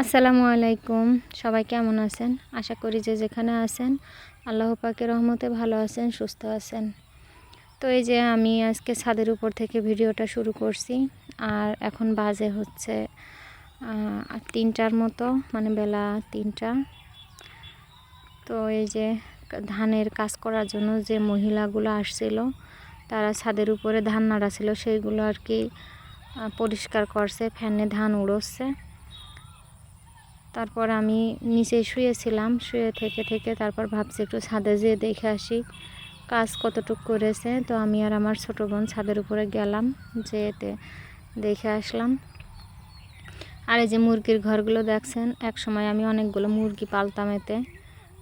আসসালামু আলাইকুম। সবাই কেমন আছেন? আশা করি যে যেখানে আছেন, আল্লাহ পাকের রহমতে ভালো আছেন, সুস্থ আছেন। তো এই যে আমি আজকে ছাদের উপর থেকে ভিডিওটা শুরু করছি। আর এখন বাজে হচ্ছে তিনটার মতো মানে বেলা তিনটা। তো এই যে ধানের কাজ করার জন্য যে মহিলাগুলো আসছিল, তারা ছাদের উপরে ধান নাড়া ছিল সেইগুলো আর কি পরিষ্কার করছে, ফ্যানে ধান উড়োচ্ছে। তারপর আমি নিচে শুয়েছিলাম, শুয়ে থেকে থেকে তারপর ভাবছি একটু ছাদে যেয়ে দেখে আসি কাজ কতটুক করেছে। তো আমি আর আমার ছোটো বোন ছাদের উপরে গেলাম, যেতে দেখে আসলাম। আর এই যে মুরগির ঘরগুলো দেখছেন এক সময় আমি অনেকগুলো মুরগি পালতাম এতে,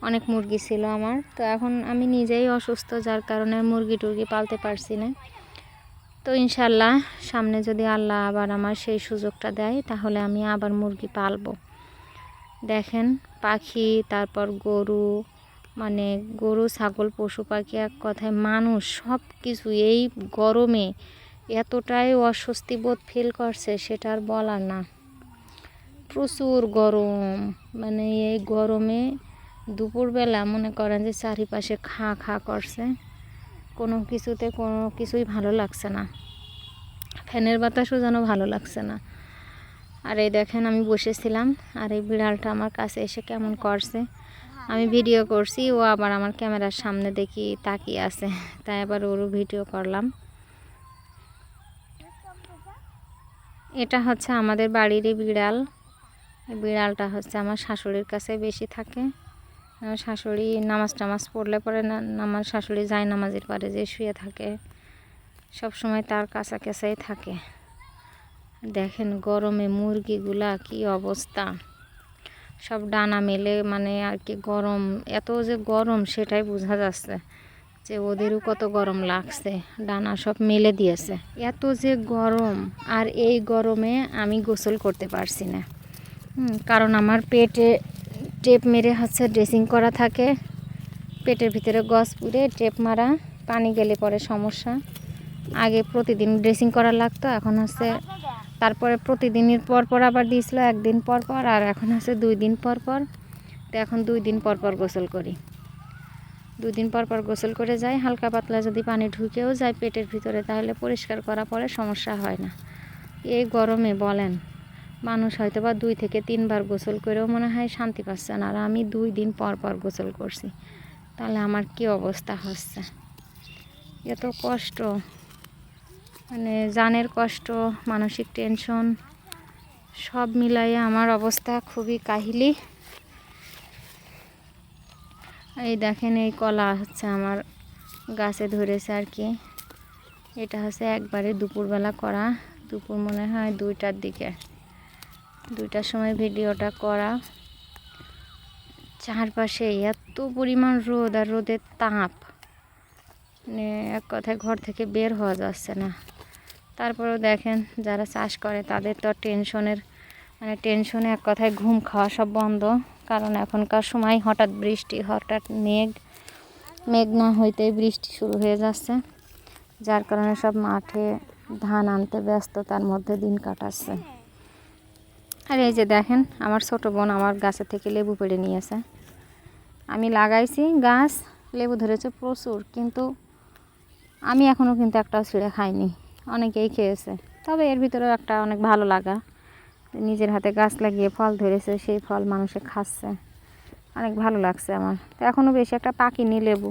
অনেক মুরগি ছিল আমার। তো এখন আমি নিজেই অসুস্থ, যার কারণে মুরগি টুরগি পালতে পারছি না। তো ইনশাল্লাহ সামনে যদি আল্লাহ আবার আমার সেই সুযোগটা দেয়, তাহলে আমি আবার মুরগি পালবো। দেখেন, পাখি, তারপর গরু মানে গরু, ছাগল, পশু পাখি এক কথায় মানুষ সব কিছু এই গরমে এতটাই অস্বস্তি বোধ ফিল করছে সেটা আর বলার না। প্রচুর গরম মানে এই গরমে দুপুরবেলা মনে করেন যে চারিপাশে খা খা করছে, কোনো কিছুতে কোনো কিছুই ভালো লাগছে না। ফ্যানের বাতাসও যেন ভালো লাগছে না। আর এই দেখেন আমি বসেছিলাম, আর এই বিড়ালটা আমার কাছে এসে কেমন করছে। আমি ভিডিও করছি, ও আবার আমার ক্যামেরার সামনে দেখি তাকিয়ে আছে, তাই আবার ওরও ভিডিও করলাম। এটা হচ্ছে আমাদের বাড়িরই বিড়াল। বিড়ালটা হচ্ছে আমার শাশুড়ির কাছে বেশি থাকে। শাশুড়ি নামাজ টামাজ পড়লে পরে না, আমার শাশুড়ি যায় নামাজের পারে যে শুয়ে থাকে সব সময় তার কাছা কাছেই থাকে। দেখেন গরমে মুরগিগুলা কি অবস্থা। সব ডানা মেলে মানে আর কি গরম। এত যে গরম, সেটাই বোঝা যাচ্ছে যে ওদেরও কত গরম লাগছে। ডানা সব মেলে দিয়েছে। এত যে গরম, আর এই গরমে আমি গোসল করতে পারছি না। কারণ আমার পেটে টেপ মেরে হচ্ছে ড্রেসিং করা থাকে। পেটের ভিতরে গস পুড়ে টেপ মারা, পানি গেলে পরে সমস্যা। আগে প্রতিদিন ড্রেসিং করা লাগতো, এখন হচ্ছে তারপরে প্রতিদিনের পর পর আবার দিয়েছিল, একদিন পর পর, আর এখন হচ্ছে দুই দিন পর পর। তো এখন দুই দিন পর পর গোসল করি। দুই দিন পর পর গোসল করে যাই, হালকা পাতলা যদি পানি ঢুকেও যায় পেটের ভিতরে, তাহলে পরিষ্কার করা পরে সমস্যা হয় না। এই গরমে বলেন, মানুষ হয়তো বা দুই থেকে তিনবার গোসল করেও মনে হয় শান্তি পাচ্ছে না, আর আমি দুই দিন পর পর গোসল করছি। তাহলে আমার কি অবস্থা হচ্ছে? এত কষ্ট। মানে জানের কষ্ট, মানসিক টেনশন সব মিলাইয়ে আমার অবস্থা খুবই কাহিলি। এই দেখেন, এই কলা হচ্ছে আমার গাছে ধরেছে আর কি। এটা হচ্ছে একবারে দুপুরবেলা করা। দুপুর মনে হয় দুইটার দিকে। দুইটার সময় ভিডিওটা করা। চারপাশে এত পরিমাণ রোদ আর রোদের তাপ। মানে এক কথায় ঘর থেকে বের হওয়া যাচ্ছে না। তারপরেও দেখেন যারা চাষ করে তাদের তো টেনশনের মানে টেনশনে এক কথায় ঘুম খাওয়া সব বন্ধ। কারণ এখনকার সময় হঠাৎ বৃষ্টি, হঠাৎ মেঘ মেঘ না হইতেই বৃষ্টি শুরু হয়ে যাচ্ছে। যার কারণে সব মাঠে ধান আনতে ব্যস্ত, তার মধ্যে দিন কাটাচ্ছে। আর এই যে দেখেন, আমার ছোট বোন আমার গাছের থেকে লেবু পেড়ে নিয়েছে। আমি লাগাইছি গাছ, লেবু ধরেছে প্রচুর, কিন্তু আমি এখনও কিন্তু একটাও ছিঁড়ে খাইনি। অনেকেই খেয়েছে। তবে এর ভিতরেও একটা অনেক ভালো লাগা। নিজের হাতে গাছ লাগিয়ে ফল ধরেছে, সেই ফল মানুষে খাচ্ছে। অনেক ভালো লাগছে আমার। তো এখনও বেশি একটা পাকিনি লেবু।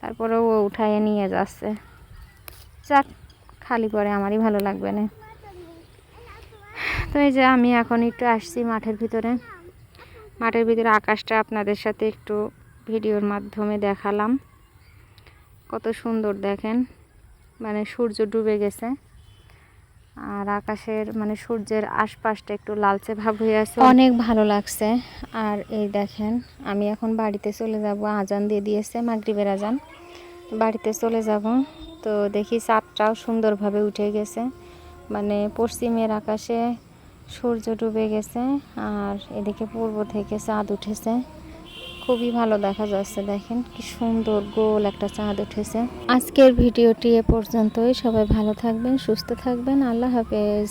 তারপরে ও উঠাইয়ে নিয়ে যাচ্ছে। যাক, খালি পরে আমারই ভালো লাগবে না। তো এই যে আমি এখন একটু আসছি মাঠের ভিতরে। মাঠের ভিতরে আকাশটা আপনাদের সাথে একটু ভিডিওর মাধ্যমে দেখালাম। কত সুন্দর দেখেন। মানে সূর্য ডুবে গেছে। আর আকাশের মানে সূর্যের আশপাশটা একটু লালচে ভাব হয়ে আছে। অনেক ভালো লাগছে। আর এই দেখেন, আমি এখন বাড়িতে চলে যাব। আজান দিয়ে দিয়েছে মাগরিবের আজান। বাড়িতে চলে যাব। তো দেখি চাঁদটাও সুন্দরভাবে উঠে গেছে। মানে পশ্চিমের আকাশে সূর্য ডুবে গেছে। আর এদিকে পূর্ব থেকে চাঁদ উঠেছে। খুবই ভালো দেখা যাচ্ছে, দেখেন কি সুন্দর গোল একটা চাঁদ উঠেছে। আজকের ভিডিওটি এ পর্যন্তই, সবাই ভালো থাকবেন, সুস্থ থাকবেন, আল্লাহ হাফেজ।